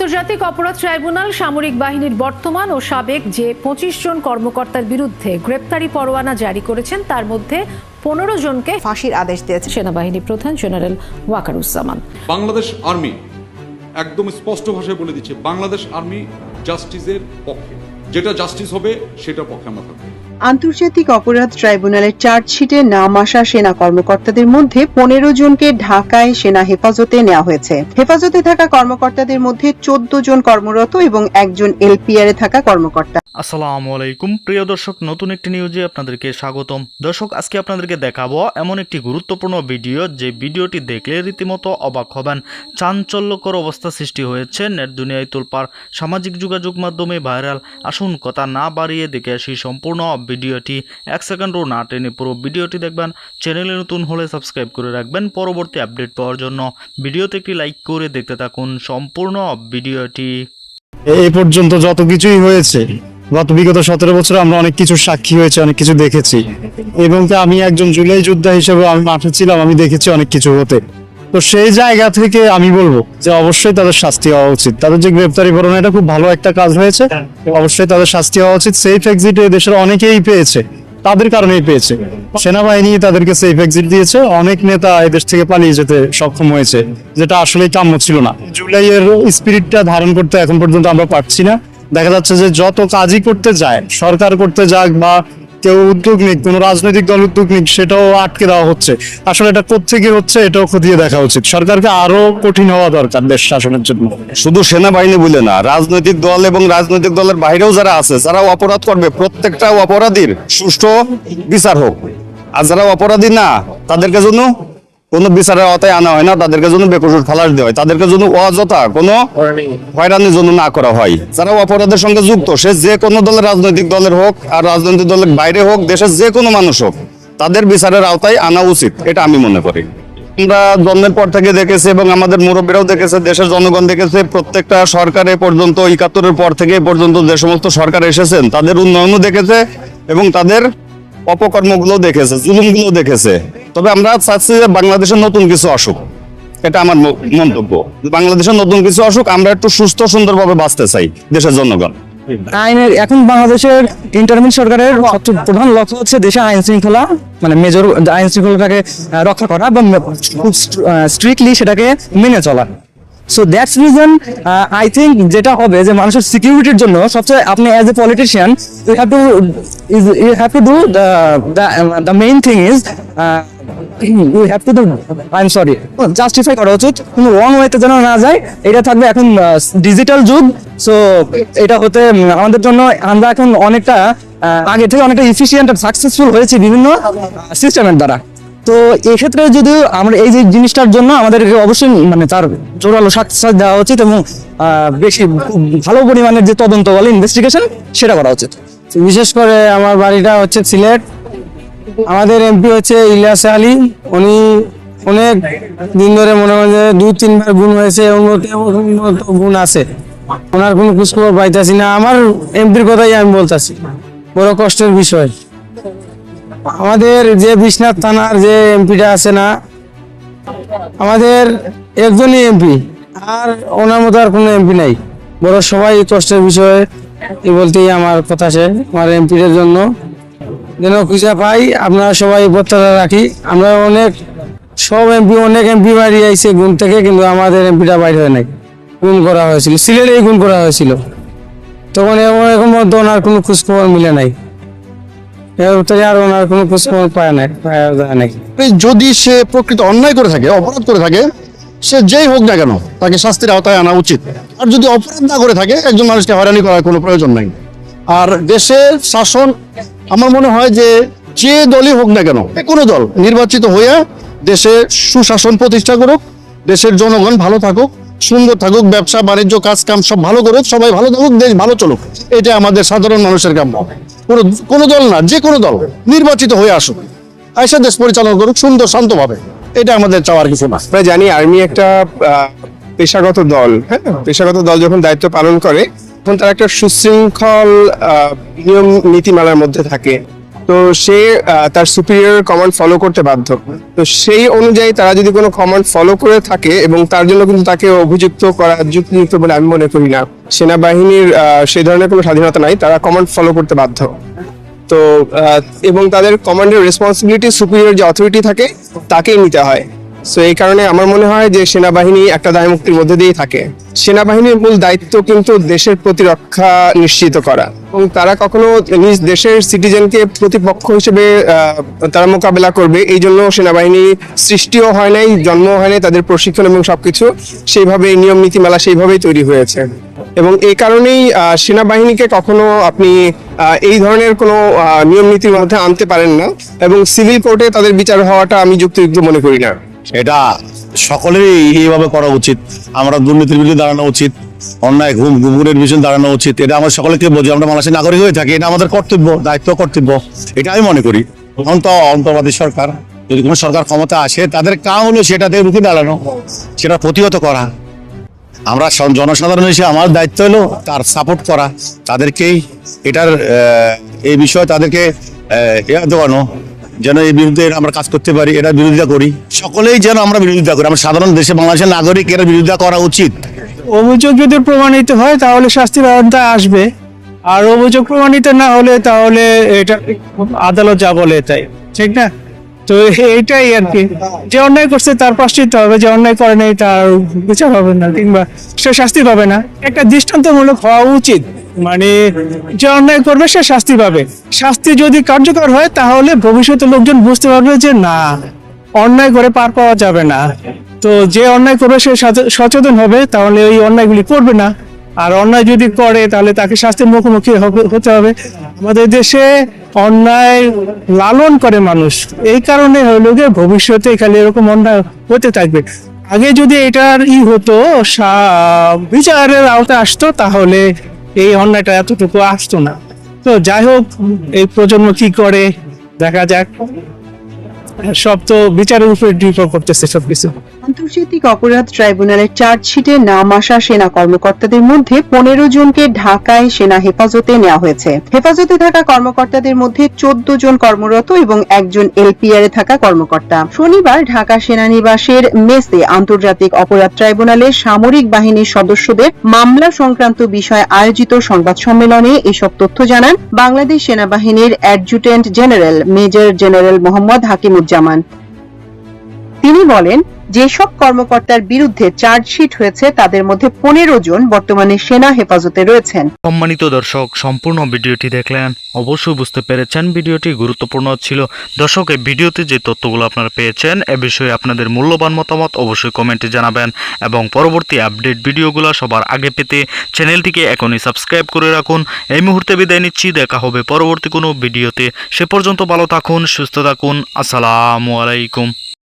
আন্তর্জাতিক অপরাধ ট্রাইব্যুনাল সামরিক বাহিনীর বর্তমান ও সাবেক যে পঁচিশ জন কর্মকর্তার বিরুদ্ধে গ্রেপ্তারি পরোয়ানা জারি করেছেন, তার মধ্যে পনেরো জনকে ফাঁসির আদেশ দিয়েছে সেনাবাহিনী প্রধান জেনারেল ওয়াকারুজ্জামান। বাংলাদেশ আর্মি একদম স্পষ্ট ভাষায় বলে দিচ্ছে, বাংলাদেশ আর্মি জাস্টিসের পক্ষে। যেটা জাস্টিস হবে, সেটা পক্ষে আমরা থাকব। আন্তর্জাতিক অপরাধ ট্রাইব্যুনালের চার্জশিটে নাম আসা সেনা কর্মকর্তাদের মধ্যে পনেরো জনকে ঢাকায় সেনা হেফাজতে নেওয়া হয়েছে। হেফাজতে থাকা কর্মকর্তাদের মধ্যে চোদ্দ জন কর্মরত এবং একজন এলপিআর থাকা কর্মকর্তা। আসসালামু আলাইকুম। প্রিয় দর্শক, নতুন একটি নিউজে আপনাদেরকে স্বাগতম। দর্শক, আজকে আপনাদেরকে দেখাবো এমন একটি গুরুত্বপূর্ণ ভিডিও। যে ভিডিওটি দেখলে রীতিমতো অবাক হবেন। চাঞ্চল্যকর অবস্থা সৃষ্টি হয়েছে নেট দুনিয়ায় তোলপার সামাজিক যোগাযোগ মাধ্যমে ভাইরাল। আসুন, কথা না বাড়িয়ে দেখে আসি সম্পূর্ণ ভিডিওটি এক সেকেন্ডও না টেনে পুরো ভিডিওটি দেখবেন, চ্যানেলে নতুন হলে সাবস্ক্রাইব করে রাখবেন পরবর্তী আপডেট পাওয়ার জন্য। ভিডিওতে একটি লাইক করে দেখতে থাকুন সম্পূর্ণ ভিডিওটি। এই পর্যন্ত যত কিছুই হয়েছে, গত বিগত সতেরো বছর আমরা অনেক কিছু সাক্ষী হয়েছে, অনেক কিছু দেখেছি। এবং আমি একজন জুলাই যোদ্ধা হিসেবে আমি মাঠে ছিলাম, আমি দেখেছি অনেক কিছু হতে। তো সেই জায়গা থেকে আমি বলব যে অবশ্যই তাদের শাস্তি হওয়া উচিত। তাদের যে গ্রেপ্তারি পরোয়ানা এটা খুব ভালো একটা কাজ হয়েছে। অবশ্যই তাদের শাস্তি হওয়া উচিত। সেফ এক্সিটে দেশের অনেকেই পেয়েছে। তাদের কারণেই পেয়েছে। সেনাবাহিনী তাদেরকে সেফ এক্সিট দিয়েছে। অনেক নেতা এদেশ থেকে পালিয়ে যেতে সক্ষম হয়েছে যেটা আসলে কাম্য ছিল না। জুলাইয়ের স্পিরিটটা ধারণ করতে এখন পর্যন্ত আমরা পারছি না। দেখা যাচ্ছে যে যত কাজই করতে যায় সরকার করতে যাক বা কেউ উদ্যোগ নিক কোনো রাজনৈতিক দল উদ্যোগ নিক সেটাও আটকে দেওয়া হচ্ছে। আসলে এটা কোথেকে হচ্ছে, এটাও খতিয়ে দেখা উচিত। সরকারকে আরও কঠিন হওয়া দরকার দেশ শাসনের জন্য। শুধু সেনাবাহিনী বলে না, রাজনৈতিক দল এবং রাজনৈতিক দলের বাইরেও যারা আছে, যারা অপরাধ করবে, প্রত্যেকটা অপরাধীর সুষ্ঠু বিচার হোক। আর যারা অপরাধী না, তাদেরকে জন্য কোনো বিচারের আওতায় আনা হয় না তাদেরকে জন্য বেকসুর ফালাস দেওয়া হয়। তাদেরকে জন্য অযথা কোনো হয়রানির জন্য না করা হয়। যারা অপরাধের সঙ্গে যুক্ত সে যে কোনো দলের রাজনৈতিক দলের হোক আর রাজনৈতিক দলের বাইরে হোক দেশের যে কোনো মানুষ হোক তাদের বিচারের আওতায় আনা উচিত এটা আমি মনে করি। আমরা জন্মের পর থেকে দেখেছি এবং আমাদের মুরব্বীরাও দেখেছে দেশের জনগণ দেখেছে প্রত্যেকটা সরকারে পর্যন্ত একাত্তরের পর থেকে এ পর্যন্ত যে সমস্ত সরকার এসেছেন তাদের উন্নয়নও দেখেছে এবং তাদের অপকর্মগুলো দেখেছে, জুলুমগুলো দেখেছে। তবে আমরা চাচ্ছি যে বাংলাদেশের নতুন কিছু আসুক। এটা আমার মন্তব্য। বাংলাদেশের নতুন কিছু আসুক, আমরা একটু সুস্থ, সুন্দরভাবে বাঁচতে চাই দেশের জনগণ। আইনের, এখন বাংলাদেশের ইন্টারমিন সরকারের প্রধান লক্ষ্য হচ্ছে দেশের আইন শৃঙ্খলা মানে মেজর আইন শৃঙ্খলাটাকে রক্ষা করা এবং খুব স্ট্রিক্টলি সেটাকে মেনে চলা। So that's reason I think যেটা হবে যে মানুষের সিকিউরিটির জন্য সবচেয়ে আপনি as a politician you have to you have to do the main thing is you have to I am sorry justify করা উচিত। কোনো রং ওয়েতে যেন না যায়, এটা থাকবে এখন ডিজিটাল যুগ। সো এটা হতে আমাদের জন্য আমরা এখন অনেকটা আগে থেকে অনেকটা ইফিসিয়েন্ট সাকসেসফুল হয়েছে বিভিন্ন সিস্টেমের দ্বারা। তো এই ক্ষেত্রে যদি আমরা এই যে জিনিসটার জন্য আমাদেরকে অবশ্যই মানে তার জোরালো সাকসেস দেওয়া উচিত এবং বেশি ভালো পরিমাণের যে তদন্ত বলে ইনভেস্টিগেশন সেটা করা উচিত। বিশেষ করে আমার বাড়িটা হচ্ছে সিলেট। আমাদের এমপি হচ্ছে ইলিয়াস আলী। উনি অনেক দিন ধরে মনে হয় যে দু, তিনবার গুণ হয়েছে উন্নত গুণ আছে। ওনার কোনো খোঁজখবর পাইতেছি না। আমার এমপির কথাই আমি বলতেছি। বড় কষ্টের বিষয়। আমাদের যে বিশ্বনাথ থানার যে এমপিটা আছে না, আমাদের একজনই এমপি, আর ওনার মতো আর কোনো এমপি নাই। বড় সবাই কষ্টের বিষয়ে বলতেই আমার কথা শেষ আমার এমপিদের জন্য। যেন খুঁজে পাই, আপনারা সবাই প্রত্যাশা রাখি। আমরা অনেক, সব এমপি, অনেক এমপি বাড়ি আইছে গুণ থেকে, কিন্তু আমাদের এমপিটা বাইরে হয় নাই। গুণ করা হয়েছিল, সিলেটেই গুণ করা হয়েছিল। তখন এমন এখন মধ্যে ওনার কোনো খোঁজখবর মিলে নাই। যদি সে প্রকৃত অন্যায় করে থাকে, অপরাধ করে থাকে, সে যেই হোক না কেন, তাকে শাস্তির আওতায় আনা উচিত। আর যদি অপরাধ না করে থাকে, একজন মানুষকে হয়রানি করার কোনো প্রয়োজন নাই। আর দেশের শাসন, আমার মনে হয় যে যে দলই হোক না কেন কোনো দল, নির্বাচিত হয়ে দেশে সুশাসন প্রতিষ্ঠা করুক, দেশের জনগণ ভালো থাকুক, সুন্দর থাকুক, ব্যবসা, বাণিজ্য কাজ কাম সব ভালো করুক, সবাই ভালো থাকুক, দেশ ভালো চলুক এটা আমাদের সাধারণ মানুষের কাম্য। কোনো কোনো দল না, যে কোনো দল নির্বাচিত হয়ে আসুক। আয়সা দেশ পরিচালনা করুক, সুন্দর, শান্তভাবে। এটা আমাদের চাওয়ার কিছু না। আমরা জানি আর্মি একটা পেশাগত দল হ্যাঁ? পেশাগত দল যখন দায়িত্ব পালন করে, তখন তারা একটা সুশৃঙ্খল নিয়ম, নীতিমালার মধ্যে থাকে। তো সে তার সুপিরিয়র কমান্ড ফলো করতে বাধ্য। তো সেই অনুযায়ী তারা যদি কোনো কমান্ড ফলো করে থাকে এবং তার জন্য কিন্তু তাকে অভিযুক্ত করা, যুক্তিযুক্ত বলে আমি মনে করি না। সেনাবাহিনীর সেই ধরনের কোনো স্বাধীনতা নাই, তারা কমান্ড ফলো করতে বাধ্য। তো এবং তাদের কমান্ডের রেসপন্সিবিলিটি সুপিরিয়র যে অথরিটি থাকে, তাকেই নিতে হয়। সো এই কারণে আমার মনে হয় যে সেনাবাহিনী একটা দায় মুক্তির মধ্যে দিয়েই থাকে। সেনাবাহিনীর মূল দায়িত্ব কিন্তু দেশের প্রতিরক্ষা নিশ্চিত করা। এবং তারা কখনো নিজ দেশের সিটিজেনকে প্রতিপক্ষ হিসেবে তারা মোকাবেলা করবে, এই জন্য সেনাবাহিনী সৃষ্টিও হয় নাই জন্ম হয় নাই তাদের প্রশিক্ষণ এবং সবকিছু। সেইভাবে নিয়ম নীতিমালা সেইভাবেই তৈরি হয়েছে। এবং এই কারণেই সেনাবাহিনীকে কখনো আপনি এই ধরনের কোনো নিয়ম নীতির মধ্যে আনতে পারেন না। এবং সিভিল কোর্টে তাদের বিচার হওয়াটা আমি যুক্তিযুক্ত মনে করি না। এটা সকলেরই এইভাবে করা উচিত। আমরা দুর্নীতির বিরুদ্ধে দাঁড়ানো উচিত, অন্যায়, ঘুম ঘুমের বিরুদ্ধে দাঁড়ানো উচিত। এটা আমরা সকলকে বোঝে আমরা মানুষের নাগরিক হয়ে থাকি, এটা আমাদের কর্তব্য, দায়িত্ব, কর্তব্য। এটা আমি মনে করি। অন্ত অন্তর্বাদী সরকার, যদি কোনো সরকার ক্ষমতা আসে, তাদের কাম হলো সেটা সেটাতে রুখে দাঁড়ানো, সেটা প্রতিহত করা। আমরা জনসাধারণ হিসেবে আমার দায়িত্ব হলো তার সাপোর্ট করা, তাদেরকেই এটার এই বিষয়ে তাদেরকে দেওয়ানো। যেন এই বিরুদ্ধে আমরা কাজ করতে পারি, এটার বিরোধিতা করি। সকলেই যেন আমরা বিরোধিতা করি। আমরা সাধারণ দেশে বাংলাদেশের নাগরিক, এর বিরোধিতা করা উচিত। অভিযোগ যদি প্রমাণিত হয়, তাহলে শাস্তির আওতায় আসবে। আর অভিযোগ প্রমাণিত না হলে, তাহলে এটা আদালত যা বলে তাই ঠিক না? তো এইটাই আর কি। যে অন্যায় করছে, তার পাশে হবে। যে অন্যায় করে নাই, তার বিচার হবে না, কিংবা সে শাস্তি পাবে না। একটা দৃষ্টান্তমূলক হওয়া উচিত। মানে যে অন্যায় করবে সে শাস্তি পাবে। শাস্তি যদি কার্যকর হয়, তাহলে ভবিষ্যতে লোকজন বুঝতে পারবে যে না, অন্যায় করে পার পাওয়া যাবে না। তো যে অন্যায় করবে সে সচে- সচেতন হবে, তাহলে ওই অন্যায়গুলি করবে না। আর অন্যায় যদি করে, তাহলে তাকে শাস্তির মুখোমুখি হতে হবে। আমাদের দেশে অন্যায় লালন করে মানুষ। এই কারণে হলো গিয়ে ভবিষ্যতে খালি এরকম অন্যায় হতে থাকবে। আগে যদি এটার ই হতো বিচারের আওতায় আসতো, তাহলে এই অন্যায়টা এতটুকু আসতো না। তো যাই হোক, এই প্রজন্ম কি করে, দেখা যাক। সব তো বিচারের উপরে নির্ভর করতেছে সবকিছু। আন্তর্জাতিক অপরাধ ট্রাইব্যুনালের চার্জশিটে নাম আসা সেনা কর্মকর্তাদের মধ্যে পনেরো জনকে ঢাকায় সেনা হেফাজতে নেওয়া হয়েছে। হেফাজতে থাকা কর্মকর্তাদের মধ্যে চোদ্দ জন কর্মরত এবং একজন এলপিআর এ থাকা কর্মকর্তা। শনিবার ঢাকা সেনানিবাসের মেসে আন্তর্জাতিক অপরাধ ট্রাইব্যুনালের সামরিক বাহিনীর সদস্যদের মামলা সংক্রান্ত বিষয়ে আয়োজিত সংবাদ সম্মেলনে এসব তথ্য জানান বাংলাদেশ সেনাবাহিনীর adjutant general major general Mohammad Hakimuzzaman. তিনি বলেন যেসব কর্মকর্তার বিরুদ্ধে চার্জশিট হয়েছে, তাদের মধ্যে পনেরো জন বর্তমানে সেনা হেফাজতে রয়েছেন। সম্মানিত দর্শক, সম্পূর্ণ ভিডিওটি দেখলেন, অবশ্যই বুঝতে পেরেছেন ভিডিওটি গুরুত্বপূর্ণ ছিল। দর্শক, এই ভিডিওতে যে তথ্যগুলো আপনারা পেয়েছেন, এ বিষয়ে আপনাদের মূল্যবান মতামত অবশ্যই কমেন্টে জানাবেন এবং পরবর্তী আপডেট ভিডিওগুলো সবার আগে পেতে চ্যানেলটিকে এখনই সাবস্ক্রাইব করে রাখুন। এই মুহূর্তে বিদায় নিচ্ছি, দেখা হবে পরবর্তী কোনো ভিডিওতে। সে পর্যন্ত ভালো থাকুন, সুস্থ থাকুন। আসসালামু আলাইকুম।